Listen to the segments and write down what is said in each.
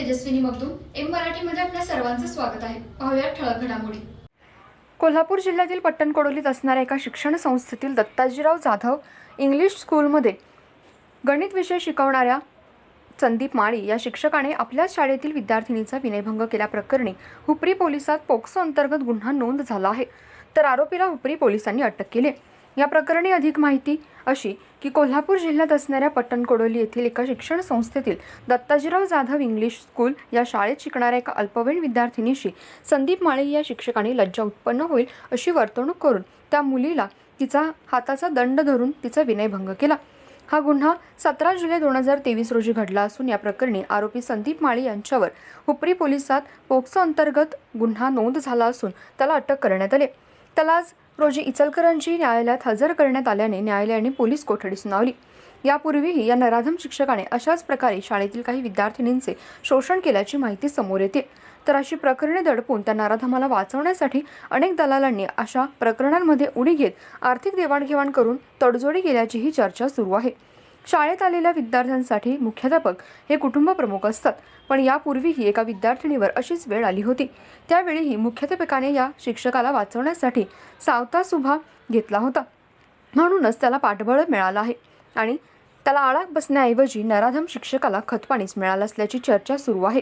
Tejaswini Magdum M मराठीमध्ये आपल्या सर्वांचं स्वागत आहे. पाहूया ठळक घडामोडी. कोल्हापूर जिल्ह्यातील पट्टणकोडोलीत असणाऱ्या एका शिक्षण संस्थेतील दत्ताजीराव जाधव इंग्लिश स्कूलमध्ये गणित विषय शिकवणाऱ्या संदीप माळी या शिक्षकाने आपल्याच शाळेतील विद्यार्थिनीचा विनयभंग केल्याप्रकरणी हुपरी पोलिसात पोक्सो अंतर्गत गुन्हा नोंद झाला आहे. तर आरोपीला हुपरी पोलिसांनी अटक केली या प्रकरणी अधिक माहिती अशी की कोल्हापूर जिल्ह्यात असणाऱ्या पट्टणकोडोली येथील एका शिक्षण संस्थेतील दत्ताजीराव जाधव इंग्लिश स्कूल या शाळेत शिकणाऱ्या एका अल्पवयीन विद्यार्थिनीशी संदीप माळे या शिक्षकाने लज्जा उत्पन्न होईल अशी वर्तणूक करून त्या मुलीला तिचा हाताचा दंड धरून तिचा विनयभंग केला. हा गुन्हा सतरा जुलै दोन हजार तेवीस रोजी घडला असून या प्रकरणी आरोपी संदीप माळी यांच्यावर हुपरी पोलिसात पोक्सो अंतर्गत गुन्हा नोंद झाला असून त्याला अटक करण्यात आली. त्याला आज रोजी इचलकरंजी न्यायालयात हजर करण्यात आल्याने न्यायालयाने पोलीस कोठडी सुनावली. यापूर्वीही या नराधम शिक्षकाने अशाच प्रकारे शाळेतील काही विद्यार्थिनींचे शोषण केल्याची माहिती समोर येते. तर अशी प्रकरणे दडपून त्या नराधमाला वाचवण्यासाठी अनेक दलालांनी अशा प्रकरणांमध्ये उडी घेत आर्थिक देवाणघेवाण करून तडजोडी केल्याचीही चर्चा सुरू आहे. शाळेत आलेल्या विद्यार्थ्यांसाठी मुख्याध्यापक हे कुटुंब प्रमुख असतात. पण यापूर्वीही एका विद्यार्थिनीवर अशीच वेळ आली होती. त्यावेळीही मुख्याध्यापकाने या शिक्षकाला वाचवण्यासाठी सावता सुभा घेतला होता. म्हणूनच त्याला पाठबळ मिळालं आहे आणि त्याला आळा बसण्याऐवजी नराधम शिक्षकाला खतपाणीच मिळालं असल्याची चर्चा सुरू आहे.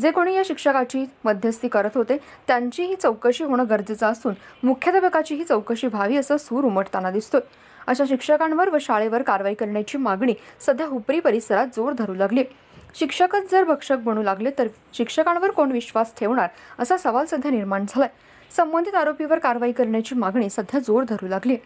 जे कोणी या शिक्षकाची मध्यस्थी करत होते त्यांचीही चौकशी होणं गरजेचं असून मुख्याध्यापकाचीही चौकशी व्हावी असं सूर उमटताना दिसतोय. अशा शिक्षकांवर व शाळेवर कारवाई करण्याची मागणी सध्या हुपरी परिसरात जोर धरू लागली. शिक्षकच जर भक्षक बनू लागले तर शिक्षकांवर कोण विश्वास ठेवणार असा सवाल सध्या निर्माण झालाय. संबंधित आरोपीवर कारवाई करण्याची मागणी सध्या जोर धरू लागली.